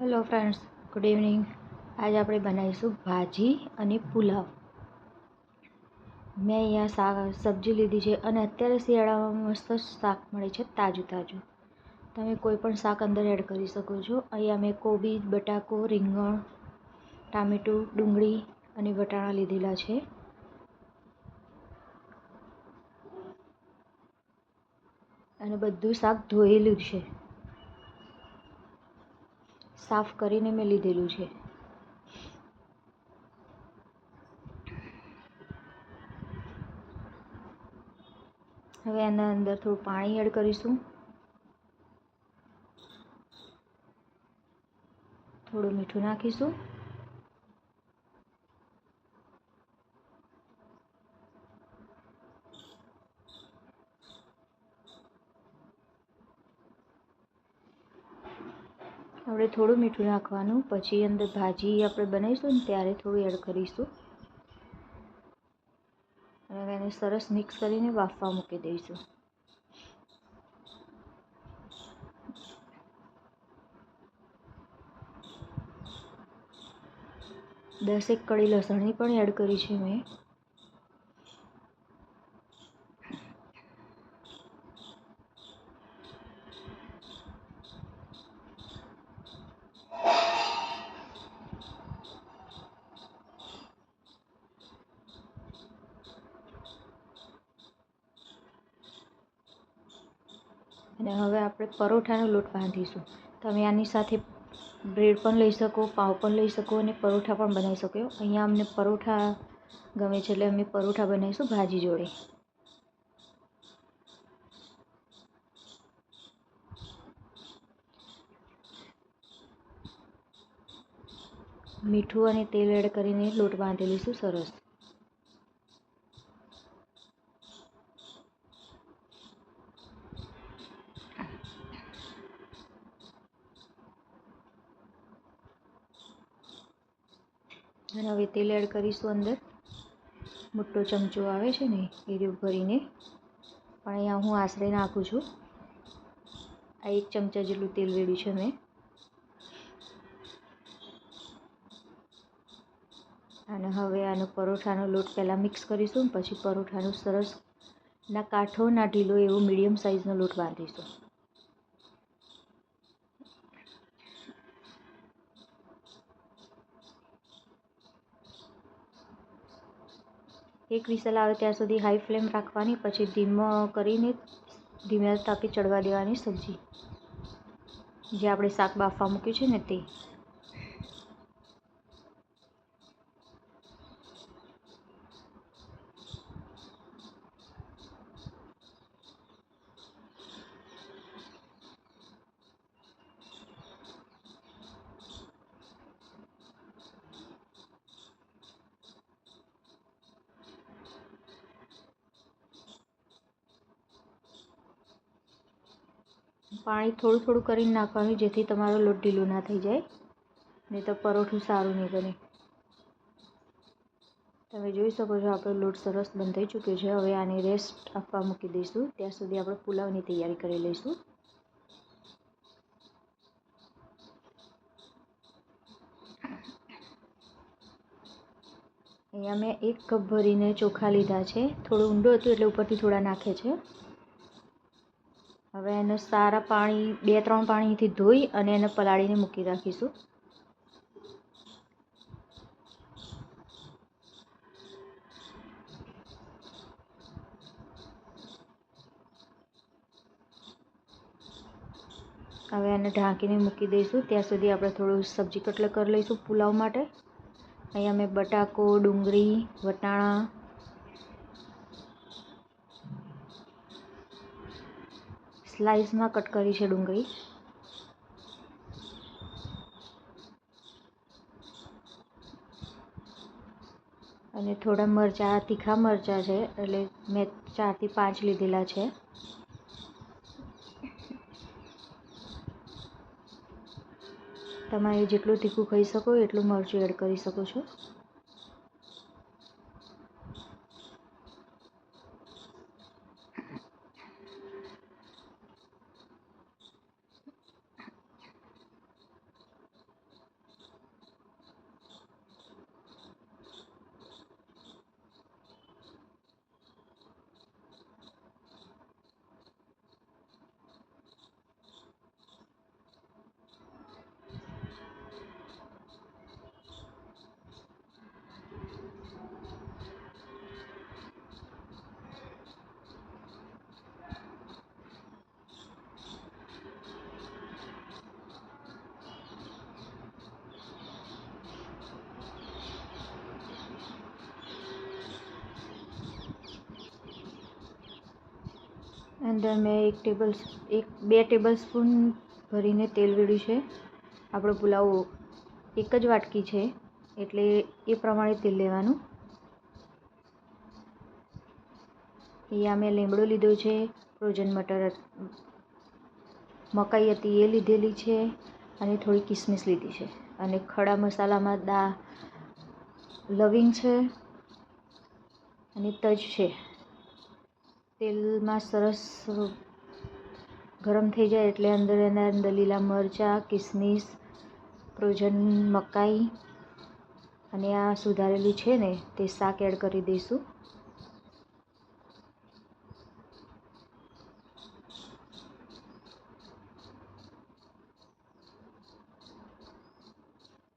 Hello friends good evening આજે આપણે બનાવીશું ભાજી અને પુલાવ. મેં અહીંયા શાક, સબ્જી લીધી છે અને અત્યારે શિયાળામાં મસ્ત શાક મળે છે તાજું તાજું તમે કોઈ પણ શાક અંદર એડ કરી શકો છો. અહીંયા મેં કોબીજ બટાકો, રીંગણ, ટામેટું, ડુંગળી અને વટાણા લીધેલા છે. અને બધું શાક ધોયેલું છે. સાફ કરીને મેં લીધેલું છે. હવે એના અંદર થોડું પાણી એડ કરીશું. થોડું મીઠું નાખીશું. આપણે થોડું મીઠું નાખવાનું, પછી અંદર ભાજી આપણે બનાવીશું ને ત્યારે થોડું એડ કરીશું. અને એને સરસ મિક્સ કરીને બાફવા મૂકી દઈશું. દસેક કળી લસણની પણ એડ કરી છે મેં. અને હવે આપણે પરોઠાનો લોટ બાંધીશું. તમે આની સાથે બ્રેડ પણ લઈ શકો, પાવ પણ લઈ શકો અને પરોઠા પણ બનાવી શકો. અહીંયા અમને પરોઠા ગમે છે એટલે અમે પરોઠા બનાવીશું ભાજી જોડે. મીઠું અને તેલ એડ કરીને લોટ બાંધી લઈશું સરસ. અને હવે તેલ એડ કરીશું અંદર. મોટો ચમચો આવે છે ને એ રીત ભરીને. પણ અહીંયા હું આશરે નાખું છું. આ એક ચમચા જેટલું તેલ રેડ્યું છે મેં. અને હવે આનો પરોઠાનો લોટ પહેલાં મિક્સ કરીશું પછી પરોઠાનું સરસ ના કાઠો, ના ઢીલો એવો મીડિયમ સાઇઝનો લોટ બાંધીશું. એક વિસલ આવે ત્યાં સુધી હાઈ ફ્લેમ રાખવાની, પછી ધીમો કરીને ધીમે તાપી ચડવા દેવાની સબ્જી. જે આપણે શાક બાફવા મૂક્યું છે ને તે. પાણી થોડું થોડું કરીને નાખવાનું જેથી તમારો લોટ ઢીલો ના થઈ જાય. નહીં તો પરોઠું સારું નહીં બને. તમે જોઈ શકો છો, આપણો લોટ સરસ બંધ થઈ ચૂક્યો છે. હવે આને રેસ્ટ આપવા મૂકી દઈશું. ત્યાં સુધી આપણે પુલાવની તૈયારી કરી લઈશું. અહીંયા મેં એક કપ ભરીને ચોખા લીધા છે. થોડું ઊંડું હતું એટલે ઉપરથી થોડા નાખે છે. હવે એને સારા પાણી, બે, ત્રણ પાણીથી ધોઈ અને એને પલાળીને મૂકી રાખીશું. હવે એને ઢાંકીને મૂકી દઈશું. ત્યાં સુધી આપણે થોડું સબ્જી કટલે કરી લઈશું પુલાવ માટે. અહીંયા મેં બટાકો, ડુંગળી, વટાણા સ્લાઇસમાં કટ કરી છે ડુંગળી. અને થોડા મરચાં, તીખા મરચાં છે, એટલે મેં ચારથી પાંચ લીધેલા છે. તમારે જેટલું તીખું ખાઈ શકો એટલું મરચું એડ કરી શકો છો. અંદર મેં એક ટેબલ, એક, બે ટેબલ સ્પૂન ભરીને તેલ વેડ્યું છે. આપણો પુલાવ એક જ વાટકી છે, એટલે એ પ્રમાણે તેલ લેવાનું. અહીંયા મેં લીમડો લીધો છે ફ્રોઝન મટર મકાઈ હતી એ લીધેલી છે, અને થોડી કિસમિસ લીધી છે. અને ખડા મસાલામાં દા, લવિંગ છે, અને તજ છે. તેલમાં સરસ ગરમ થઈ જાય એટલે અંદર એના અંદર લીલા મરચાં, કિસમિસ, ફ્રોઝન મકાઈ અને આ સુધારેલું છે ને તે શાક એડ કરી દઈશું.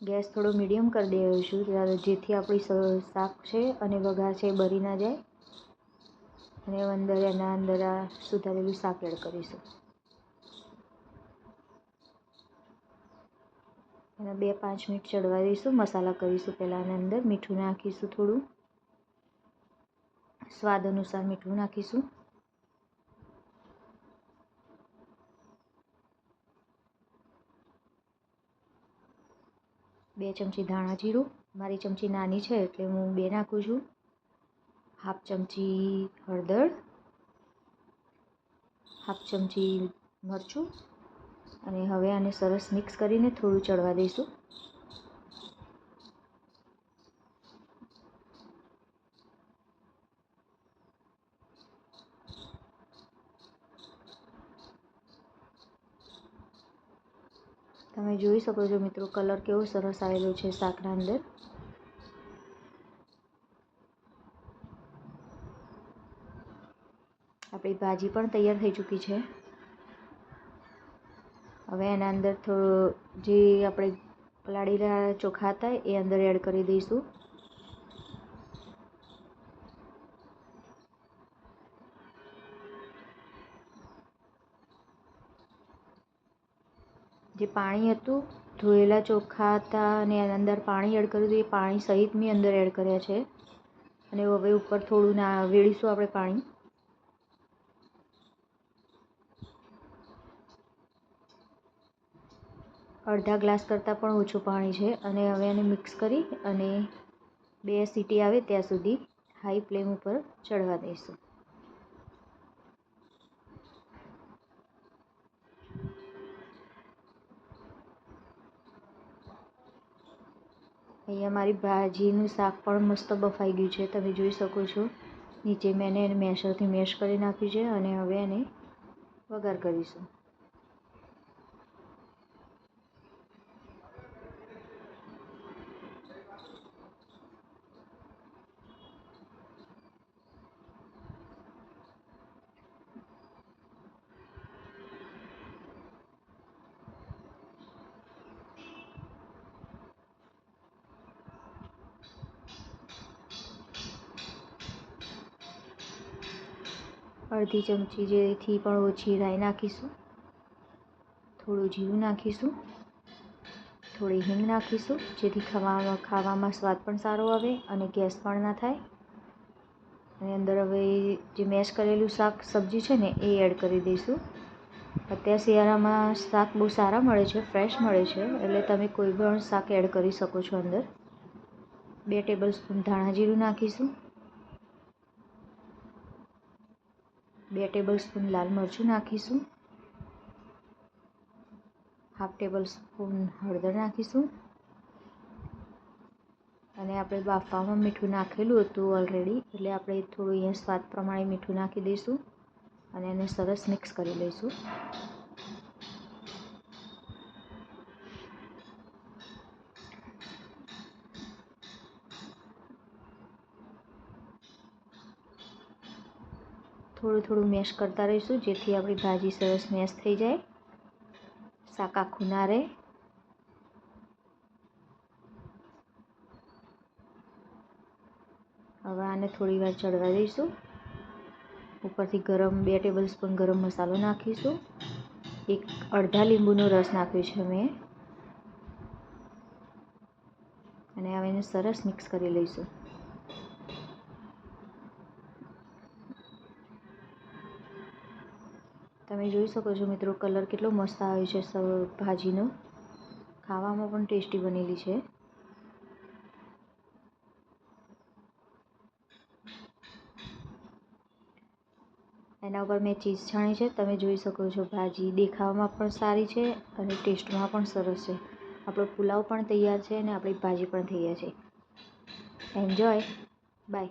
ગેસ થોડો મીડિયમ કરી દેવો છું જેથી આપણી શાક છે અને વઘાર છે એ બળી ના જાય. અને અંદર એના અંદર આ સુધારેલું શાક એડ કરીશું. અને બે પાંચ મિનિટ ચડવા દઈશું, મસાલા કરીશું પહેલાં એની અંદર, મીઠું નાખીશું થોડું. સ્વાદ અનુસાર મીઠું નાખીશું. બે ચમચી ધાણા જીરું, મારી ચમચી નાની છે એટલે હું બે નાખું છું. હાફ ચમચી હળદર હાફ ચમચી મરચું અને હવે આને સરસ મિક્સ કરીને થોડું ચડવા દઈશું. તમે જોઈ શકો છો મિત્રો કલર કેવો સરસ આવેલો છે શાકના અંદર. આપણી ભાજી પણ તૈયાર થઈ ચૂકી છે. હવે એના અંદર થોડો જે આપણે પલાળેલા ચોખા હતા એ અંદર એડ કરી દઈશું. જે પાણી હતું, ધોયેલા ચોખા હતા અને એના અંદર પાણી એડ કર્યું હતું, એ પાણી સહિત મેં અંદર એડ કર્યા છે. અને હવે ઉપર થોડું ના, વેળીશું આપણે પાણી. અડધા ગ્લાસ કરતાં પણ ઓછું પાણી છે અને હવે એને મિક્સ કરી અને બે સીટી આવે ત્યાં સુધી હાઈ ફ્લેમ ઉપર ચડવા દઈશું. અહીંયા મારી ભાજીનું શાક પણ મસ્ત બફાઈ ગયું છે, તમે જોઈ શકો છો. નીચે મેં એને મેશરથી મેશ કરી નાખ્યું છે અને હવે એને વઘાર કરીશું. અડધી ચમચી જેથી પણ ઓછી રાઈ નાખીશું. થોડું જીરું નાખીશું. થોડી હિંગ નાખીશું, જેથી ખાવામાં ખાવામાં સ્વાદ પણ સારો આવે અને ગેસ પણ ના થાય. અને અંદર હવે જે મેશ કરેલું શાક, સબ્જી છે ને, એ એડ કરી દઈશું. અત્યારે શિયાળામાં શાક બહુ સારા મળે છે, ફ્રેશ મળે છે, એટલે તમે કોઈ પણ શાક એડ કરી શકો છો અંદર. બે ટેબલ સ્પૂન ધાણા જીરું નાખીશું. બે ટેબલ સ્પૂન લાલ મરચું નાખીશું. હાફ ટેબલ સ્પૂન હળદર નાખીશું. અને આપણે બાફવામાં મીઠું નાખેલું હતું ઓલરેડી એટલે આપણે થોડું અહીંયા સ્વાદ પ્રમાણે મીઠું નાખી દઈશું અને એને સરસ મિક્સ કરી લઈશું. થોડું થોડું મેશ કરતા રહીશું, જેથી આપણી ભાજી સરસ મેશ થઈ જાય. શાક આખું ના રહે. હવે આને થોડી વાર ચડવા દઈશું. ઉપરથી ગરમ બે ટેબલ સ્પૂન ગરમ મસાલો નાખીશું. એક અડધા લીંબુનો રસ નાખ્યો છે મેં. અને હવે એને સરસ મિક્સ કરી લઈશું. તમે જોઈ શકો છો મિત્રો, કલર કેટલો મસ્ત આવ્યો છે ભાજીનો. ખાવામાં પણ ટેસ્ટી બનેલી છે. એના ઉપર મેં ચીઝ છાણી છે. તમે જોઈ શકો છો ભાજી દેખાવામાં પણ સારી છે અને ટેસ્ટમાં પણ સરસ છે. આપણો પુલાવ પણ તૈયાર છે અને આપણી ભાજી પણ તૈયાર છે. Enjoy by